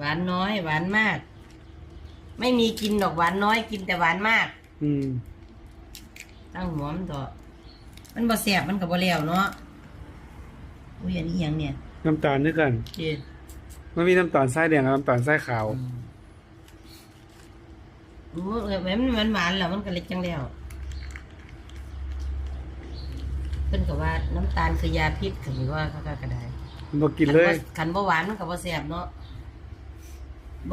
หวานน้อย หวานมาก ไม่มีกินดอกหวานน้อยกินแต่หวานมาก อืมตั้งหัวมันเถอะมันบ่แสบมันก็บ่แล้วเนาะอุ้ยอันนี้อิหยังเนี่ยน้ำตาลด้วยกัน เจ็ดมันมีน้ำตาลทรายแดงกับน้ำตาลทรายขาวอืมเออมันมันหวานแล้วมันก็เล็กจังแล้วเพิ่นก็ว่าน้ำตาลคือยาพิษคือว่าเขาก็กระไดบ่กินเลยขันบ่หวานมันก็บ่แซ่บเนาะ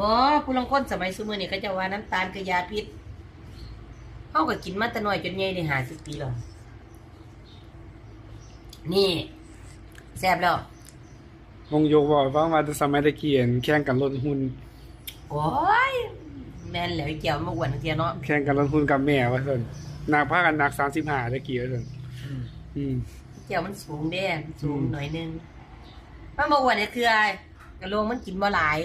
บ่ผู้ลางคนสมัยซุมื้อนี้ก็จะว่าน้ำตาลคือยาพิษเฮาก็กินมาแต่น้อยจนใหญ่ได้50ปีแล้วนี่แซ่บแล้ววงโยกบอกว่ามาแต่สมัยตะเกียนแข่งกันลดหุ่นโอ้ยแม่นแล้วไอ้แก้วมาอ้วนเทียเนาะแข่งกันลดหุ่นกับแม่ว่าซั่นหนักพากันหนัก35ตะกี้ว่าซั่นอืมแก้วมันสูงเด้มันสูงหน่อยนึงมันบ่อ้วนเนี่ยคืออะไรกระโหลงมันกินบ่หลาย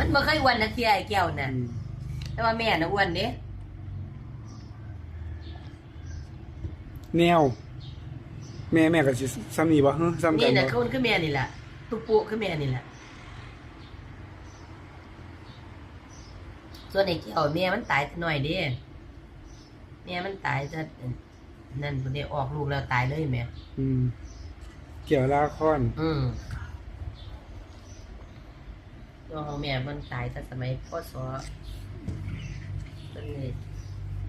มันบ่เคยอ้วนนะเทียไอ้แก้วน่ะอืมแต่ว่าแม่น่ะอ้วนเด้แนว แม่แม่ก็สิซ้ำนี่บ่ฮะซ้ำกันี่นน่ะบ่คนคือแม่นี่แหละตุปุคือแม่นี่แหละส่วนไอ้แก้วแม่มันตายแต่น้อยเด้แม่มันตายจะนั่นบ่ได้ออกลูกแล้วตายเลยแม่อืมเกี่ยวลาคอน อืม ตัวของแม่มันตายแต่สมัยพศเป็นเลย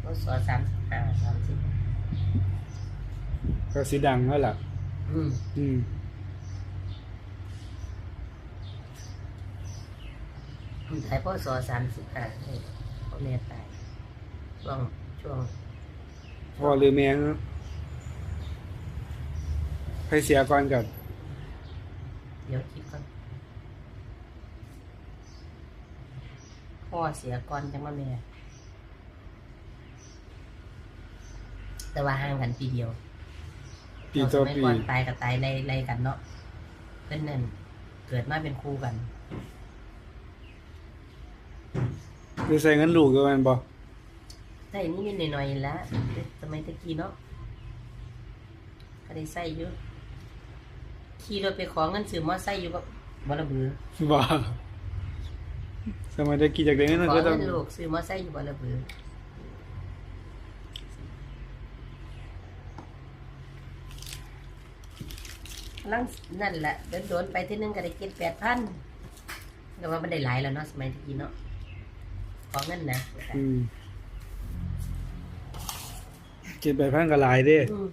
พศสามสิบห้าสามสิบก็สิดังแล้วล่ะ อืมอืมตายพศสสามสิบห้าพ่อแม่ตายช่วงช่วงพ่อหรือแม่ฮะไปเสียก่อนก่อนเดี๋ยวคิดก่อน พ่อเสียก่อนจังมาแม่แต่ว่าห่างกันปีเดียวปีต่อสมัยปีก่อนตายกับตายไล่ไล่กันเนาะเป็นนั่นเกิดมาเป็นคู่กันคือใส่เงินลูกด้วยแมันบ่ใส่นิดๆหน่อยๆแล้วสมัยตะกี้เนาะก็ได้ใส่อยู่ขี่รถไปขอเงินซื้อมอไซค์อยู่กับบ่ระเบือ บ่ส มัยตะกี้จากได้เงินขอก็ต้องเงินลูกซื้อมอไซค์อยู่บ่ระเบือลังนั่นแหละเดินโดนๆไปที่นึงก็ได้เก็บแปดพันแต่ว่ามันได้หลายแล้วเนาะสมัยตะกี้เนาะขอเงินนะอืมเก็บไปพันก็หลายเด้อืม